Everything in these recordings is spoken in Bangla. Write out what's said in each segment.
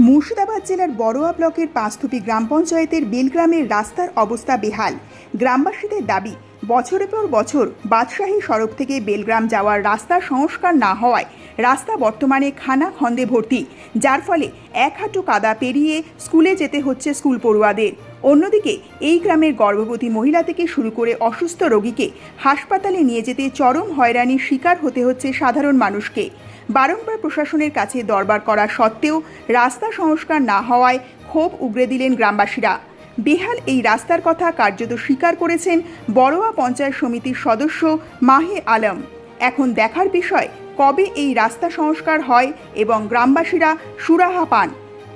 মুর্শিদাবাদ জেলার বড়োয়া ব্লকের পাঁচথুপি গ্রাম পঞ্চায়েতের বেলগ্রামের রাস্তার অবস্থা বেহাল। গ্রামবাসীদের দাবি বছরের পর বছর বাদশাহী সড়ক থেকে বেলগ্রাম যাওয়ার রাস্তা সংস্কার না হওয়ায় রাস্তা বর্তমানে খানা খন্দে ভর্তি, যার ফলে এক হাঁটু কাদা পেরিয়ে স্কুলে যেতে হচ্ছে স্কুল পড়ুয়াদের। অন্যদিকে এই গ্রামের গর্ভবতী মহিলা থেকে শুরু করে অসুস্থ রোগীকে হাসপাতালে নিয়ে যেতে চরম হয়রানির শিকার হতে হচ্ছে সাধারণ মানুষকে। বারংবার প্রশাসনের কাছে দরবার করা সত্ত্বেও রাস্তা সংস্কার না হওয়ায় ক্ষোভ উগরে দিলেন গ্রামবাসীরা। বেহাল এই রাস্তার কথা কার্যত স্বীকার করেছেন বড়োয়া পঞ্চায়েত সমিতির সদস্য মাহে আলম। এখন দেখার বিষয় কবে এই রাস্তা সংস্কার হয় এবং গ্রামবাসীরা সুরাহা পান?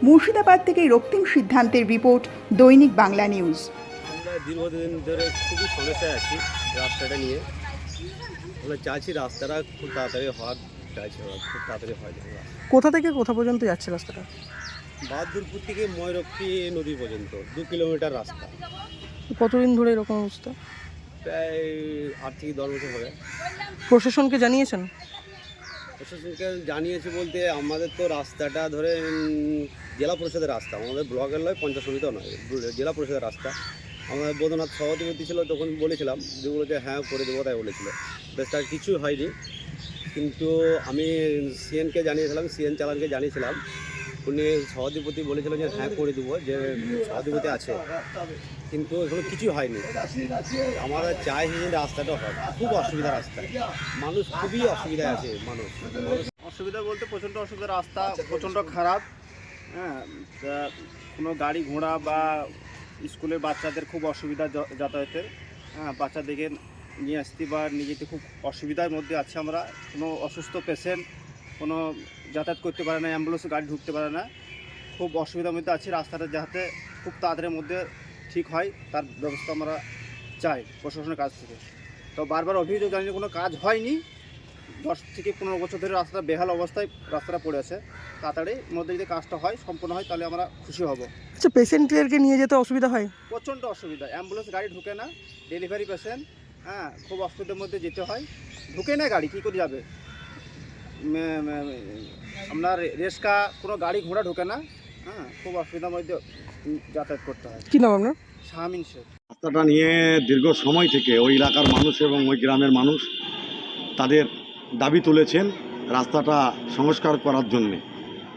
মুর্শিদাবাদ থেকে রক্তিম সিদ্ধান্তের রিপোর্ট দৈনিক বাংলা নিউজ। আমরা দীর্ঘদিন ধরে খুবই সমস্যায় আছি রাস্তাটা নিয়ে। আমরা চাইছি রাস্তাটা খুব তাড়াতাড়ি হওয়ার চাইছি খুব তাড়াতাড়ি হয় কোথা থেকে কোথা পর্যন্ত যাচ্ছে রাস্তাটা? বাহাদুরপুর থেকে ময়রক্ষী নদী পর্যন্ত দু কিলোমিটার রাস্তা। কতদিন ধরে এরকম অবস্থা? প্রায় আট থেকে দশ বছর হবে। প্রশাসনকে জানিয়েছেন? প্রশাসনকে জানিয়েছে বলতে আমাদের তো রাস্তাটা ধরে জেলা পরিষদের রাস্তা। আমাদের ব্লকের নয় পঞ্চায়েত সমিতিও নয় জেলা পরিষদের রাস্তা। আমাদের বোধনাথ সভাধিপতি ছিল তখন বলেছিলাম যেগুলো যে হ্যাঁ করে দেবো তাই বলেছিল। বেশ তার কিছুই হয়নি। কিন্তু আমি সিএনকে জানিয়েছিলাম সিএন চালানকে জানিয়েছিলাম। উনি সভাধিপতি বলেছিলেন যে হ্যাঁ করে দেবো, যে সভাধিপতি আছে। কিন্তু এখনও কিছুই হয়নি। আমরা চাই যে রাস্তাটা হয় খুব অসুবিধা রাস্তা। মানুষ খুবই অসুবিধায় আছে, মানুষ। অসুবিধা বলতে প্রচণ্ড অসুবিধা, রাস্তা প্রচণ্ড খারাপ। হ্যাঁ কোনো গাড়ি ঘোড়া বা স্কুলের বাচ্চাদের খুব অসুবিধা যাতায়াতের হ্যাঁ বাচ্চাদেরকে নিয়ে আসতে বা নিয়ে যেতে খুব অসুবিধার মধ্যে আছে আমরা। কোনো অসুস্থ পেশেন্ট কোনো যাতায়াত করতে পারে না অ্যাম্বুলেন্সে গাড়ি ঢুকতে পারে না। খুব অসুবিধার মধ্যে আছি রাস্তাটা যাতে খুব তাড়াতাড়ির মধ্যে ঠিক হয় তার ব্যবস্থা আমরা চাই প্রশাসনের কাছ থেকে। তো বারবার অভিযোগ জানিয়ে কোনো কাজ হয়নি। দশ থেকে পনেরো বছর ধরে রাস্তাটা বেহাল অবস্থায় রাস্তাটা পড়ে আছে। তাড়াতাড়ি মধ্যে যদি কাজটা হয় সম্পূর্ণ হয় তাহলে আমরা খুশি হব। আচ্ছা পেশেন্টদেরকে নিয়ে যেতে অসুবিধা হয়? প্রচণ্ড অসুবিধা। অ্যাম্বুলেন্স গাড়ি ঢুকে না ডেলিভারি পেশেন্ট হ্যাঁ খুব অসুবিধার মধ্যে যেতে হয়। ঢুকে না গাড়ি কী করে যাবে? আপনার রেস্কা কোনো গাড়ি ঘোড়া ঢুকে না হ্যাঁ খুব অসুবিধার মধ্যে যাতায়াত করতে হয়। কি নাম আপনার? শাহামিন শেখ। রাস্তাটা নিয়ে দীর্ঘ সময় থেকে ওই এলাকার মানুষ এবং ওই গ্রামের মানুষ তাদের দাবি তুলেছেন রাস্তাটা সংস্কার করার জন্যে।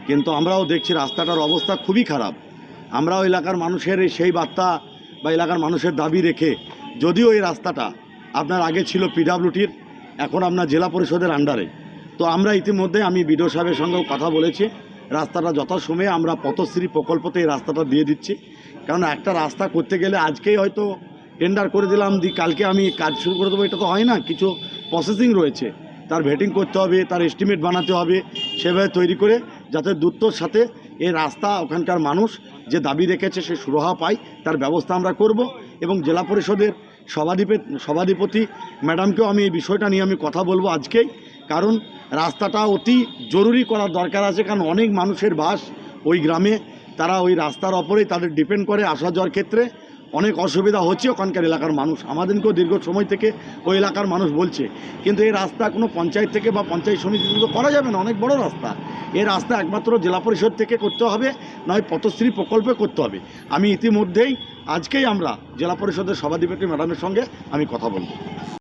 কিন্তু আমরাও দেখছি রাস্তাটার অবস্থা খুবই খারাপ। আমরাও এলাকার মানুষের সেই বার্তা বা এলাকার মানুষের দাবি রেখে যদিও এই রাস্তাটা আপনার আগে ছিল পিডাব্লিউটির এখন আপনার জেলা পরিষদের আন্ডারে তো আমরা ইতিমধ্যে আমি বিডিও সাহেবের সঙ্গেও কথা বলেছি। রাস্তাটা যথাসময়ে আমরা পথশ্রী প্রকল্পতে এই রাস্তাটা দিয়ে দিচ্ছি। কারণ একটা রাস্তা করতে গেলে আজকেই হয়তো টেন্ডার করে দিলাম, দি কালকে আমি কাজ শুরু করে দেবো, এটা তো হয় না। কিছু প্রসেসিং রয়েছে। তার ভেটিং করতে হবে, তার এস্টিমেট বানাতে হবে, সেভাবে তৈরি করে যাতে দ্রুতর সাথে এই রাস্তা, ওখানকার মানুষ যে দাবি রেখেছে সে সুরাহা পায়, তার ব্যবস্থা আমরা করব এবং জেলা পরিষদের সভাধিপে সভাধিপতি ম্যাডামকেও আমি এই বিষয়টা নিয়ে আমি কথা বলব আজকেই। কারণ রাস্তাটা অতি জরুরি করার দরকার আছে, কারণ অনেক মানুষের বাস ওই গ্রামে, তারা ওই রাস্তার ওপরেই তাদের ডিপেন্ড করে আসা যাওয়ার ক্ষেত্রে। অনেক অসুবিধা হচ্ছে ওখানকার এলাকার মানুষ। আমাদেরকেও দীর্ঘ সময় থেকে ওই এলাকার মানুষ বলছে। কিন্তু এই রাস্তা কোনো পঞ্চায়েত থেকে বা পঞ্চায়েত সমিতি থেকে করা যাবে না, অনেক বড় রাস্তা। এই রাস্তা একমাত্র জেলা পরিষদ থেকে করতে হবে, নয় পথশ্রী প্রকল্পে করতে হবে। আমি ইতিমধ্যেই আজকেই আমরা জেলা পরিষদের সভাধিপতি ম্যাডামের সঙ্গে আমি কথা বলব।